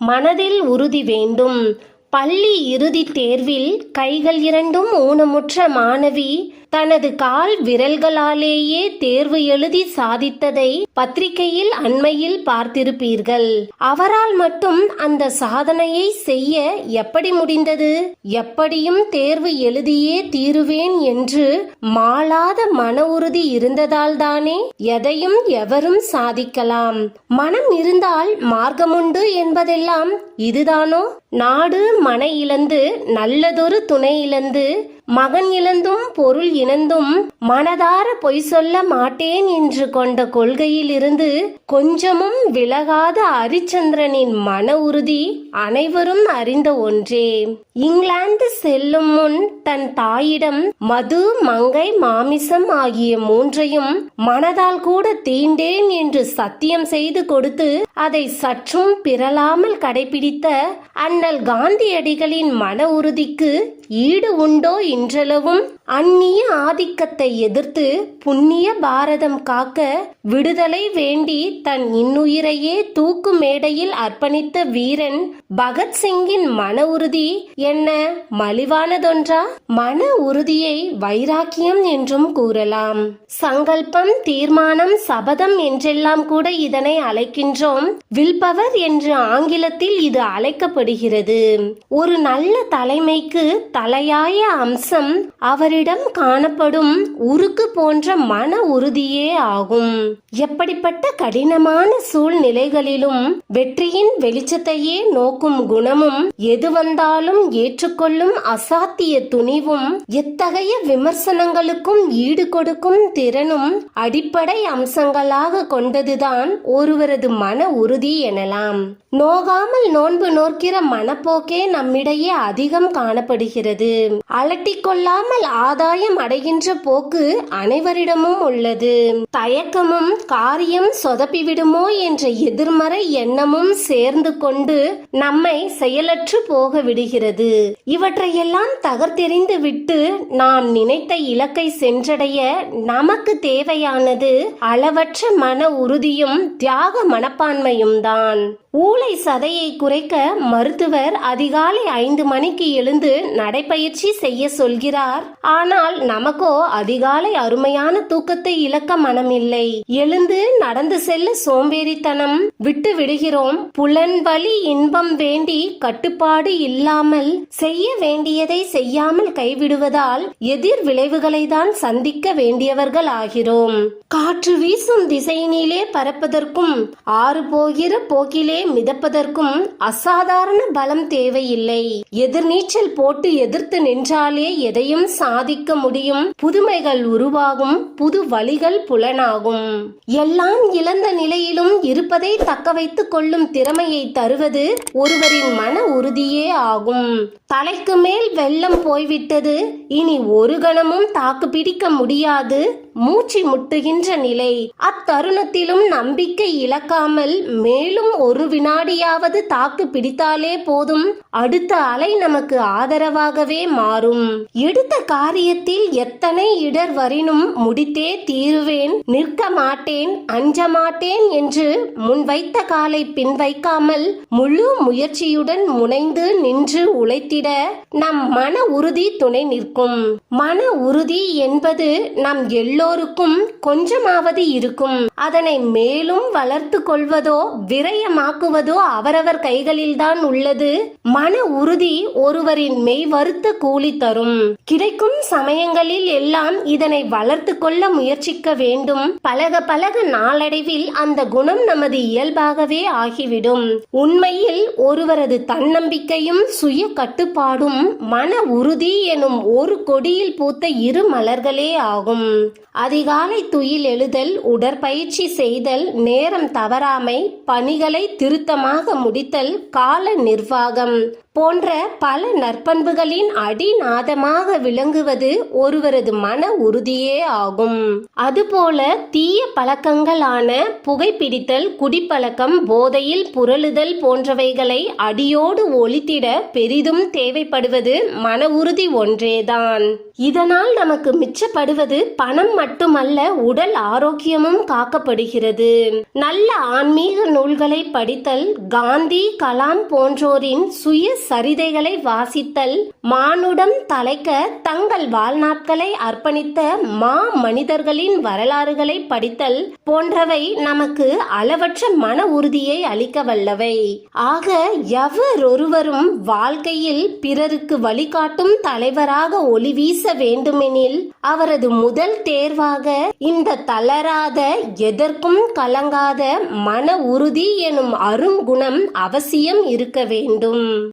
மனதில் உறுதி வேண்டும். பள்ளி இறுதித் தேர்வில் கைகள் இரண்டும் ஊனமுற்ற மாணவி தனது கால் விரல்களாலேயே தேர்வு எழுதி சாதித்ததை பத்திரிகையில் அண்மையில் பார்த்திருப்பீர்கள். அவரால் மட்டும் அந்த சாதனையை செய்ய எப்படி முடிந்தது? எப்படியும் தேர்வு எழுதியே தீருவேன் என்று மாளாத மன உறுதி இருந்ததால் தானே எதையும் எவரும் சாதிக்கலாம். மனம் இருந்தால் மார்க்கமுண்டு என்பதெல்லாம் இதுதானோ? நாடு மன இழந்து நல்லதொரு துணை இழந்து மகன் இழந்தும் பொருள் இழந்தும் மனதார பொய் சொல்ல மாட்டேன் என்று கொண்ட கொள்கையிலிருந்து கொஞ்சமும் விலகாத அரிச்சந்திரனின் மன உறுதி அனைவரும் அறிந்த ஒன்றே. இங்கிலாந்து செல்லும் முன் தன் தாயிடம் மது மங்கை மாமிசம் ஆகிய மூன்றையும் மனதால் கூட தீண்டேன் என்று சத்தியம் செய்து கொடுத்து அதை சற்றும் பிறலாமல் கடைபிடித்த அண்ணல் காந்தியடிகளின் மன உறுதிக்கு ஈடு உண்டோ இன்றளவும் அந்நிய ஆதிக்கத்தை எதிர்த்து புண்ணிய பாரதம் காக்க விடுதலை வேண்டி தன் இன்னுயிரையே தூக்கு மேடையில் அர்ப்பணித்த வீரன் பகத்சிங்கின் மன உறுதி என்ன மலிவானதொன்றா? மன உறுதியை வைராக்கியம் என்றும் கூறலாம். சங்கல்பம் தீர்மானம் சபதம் என்றெல்லாம் கூட இதனை அழைக்கின்றோம். வில்பவர் என்று ஆங்கிலத்தில் இது அழைக்கப்படுகிறது. ஒரு நல்ல தலைமைக்கு தலையாய அம்சம் அவரிடம் காணப்படும் உருக்கு போன்ற மன உறுதியே ஆகும். எப்படிப்பட்ட கடினமான சூழ்நிலைகளிலும் வெற்றியின் வெளிச்சத்தையே நோக்கும் குணமும் எது வந்தாலும் ஏற்றுக்கொள்ளும் அசாத்திய துணிவும் எத்தகைய விமர்சனங்களுக்கும் ஈடு கொடுக்கும் திறனும் அடிப்படை அம்சங்களாக கொண்டதுதான் ஒருவரது மன உறுதி எனலாம். நோகாமல் நோன்பு நோக்கிற மனப்போக்கே நம்மிடையே அதிகம் காணப்படுகிறது. அலட்டிக் கொள்ளாமல் ஆதாயம் அடைகின்ற போக்கு அனைவரிடமும் உள்ளது. தயக்கமும் காரியம் சொதப்பிவிடுமோ என்ற எதிர்மறை எண்ணமும் சேர்ந்து கொண்டு நம்மை செயலற்று போக விடுகிறது. இவற்றையெல்லாம் தகர்த்தெறிந்து விட்டு நாம் நினைத்த இலக்கை சென்றடைய நமக்கு தேவையானது அளவற்ற மன உறுதியும் தியாக மனப்பான்மையும் தான். ஊளை சதையை குறைக்க மருத்துவர் அதிகாலை ஐந்து மணிக்கு எழுந்து நடைப்பயிற்சி செய்ய சொல்கிறார். ஆனால் நமக்கோ அதிகாலை அருமையான தூக்கத்தை இழக்க மனமில்லை. எழுந்து நடந்து செல்ல சோம்பேறித்தனம் விட்டு விடுகிறோம். புலன் வழி இன்பம் வேண்டி கட்டுப்பாடு இல்லாமல் செய்ய வேண்டியதை செய்யாமல் கைவிடுவதால் எதிர் விளைவுகளை தான் சந்திக்க வேண்டியவர்கள் ஆகிறோம். காற்று வீசும் திசையினிலே பறப்பதற்கும் ஆறு போகிற போக்கிலே மிதப்பதற்கும் அசாதாரண பலம் தேவையில்லை. எதிர்நீச்சல் போட்டு எதிர்த்து நின்றாலே எதையும் சாதிக்க முடியும். புதுமைகள் உருவாகும் புது வழிகள் புலனாகும். எல்லாம் இழந்த நிலையிலும் இருப்பதை தக்க வைத்துக் கொள்ளும் திறமையை தருவது ஒருவரின் மன உறுதியே ஆகும். தலைக்கு மேல் வெள்ளம் போய்விட்டது இனி ஒரு கணமும் தாக்கு பிடிக்க முடியாது. மூச்சு முட்டுகின்ற நிலை. அத்தருணத்திலும் நம்பிக்கை இழக்காமல் மேலும் ஒரு வினாடியாவது தாக்கு பிடித்தாலே போதும். அடுத்த அலை நமக்கு ஆதரவாகவே மாறும். எடுத்த காரியத்தில் எத்தனை இடர் வரினும் முடித்தே தீருவேன். நிற்க மாட்டேன் அஞ்ச மாட்டேன் என்று முன்வைத்த காலை பின்வைக்காமல் முழு முயற்சியுடன் முனைந்து நின்று உழைத்திட நம் மன உறுதி துணை நிற்கும். மன உறுதி என்பது நம் எல்லோருக்கும் கொஞ்சமாவது இருக்கும். அதனை மேலும் வளர்த்து கொள்வதோ விரயமாக்குவதோ அவரவர் கைகளில்தான் உள்ளது. மன உறுதி ஒருவரின் மெய் வருத்த கூலி தரும். கிடைக்கும் சமயங்களில் எல்லாம் இதனை வளர்த்து கொள்ள முயற்சிக்க வேண்டும். பழக பழக நாளடைவில் அந்த குணம் நமது இயல்பாகவே ஆகிவிடும். உண்மையில் ஒருவரது தன்னம்பிக்கையும் சுய கட்டுப்பாடும் மன உறுதி எனும் ஒரு கொடியில் பூத்த இரு மலர்களே ஆகும். அதிகாலை துயில் எழுதல் உடற்பயிற்சி செய்தல் நேரம் தவறாமை பணிகளை திருத்தமாக முடித்தல் கால நிர்வாகம். போன்ற பல நற்பண்புகளின் அடிநாதமாக விளங்குவது ஒருவரது மன உறுதியே ஆகும். அதுபோல தீய பழக்கங்களான புகைப்பிடித்தல் குடிப்பழக்கம் போதையில் புரளுதல் போன்றவைகளை அடியோடு ஒழித்திட பெரிதும் தேவைப்படுவது மன உறுதி ஒன்றேதான். இதனால் நமக்கு மிச்சப்படுவது பணம் மட்டுமல்ல உடல் ஆரோக்கியமும் காக்கப்படுகிறது. நல்ல ஆன்மீக நூல்களை படித்தல் காந்தி கலாம் போன்றோரின் சுய சரிதைகளை வாசித்தல் மானுடம் தலைக்க தங்கள் வாழ்நாட்களை அர்ப்பணித்த மா மனிதர்களின் வரலாறுகளை படித்தல் போன்றவை நமக்கு அளவற்ற மன உறுதியை அளிக்க வல்லவை. ஆக எவரொருவரும் வாழ்க்கையில் பிறருக்கு வழிகாட்டும் தலைவராக ஒளி வீச வேண்டுமெனில் அவரது முதல் தேர்வாக இந்த தளராத எதற்கும் கலங்காத மன உறுதி எனும் அருங்குணம் அவசியம் இருக்க வேண்டும்.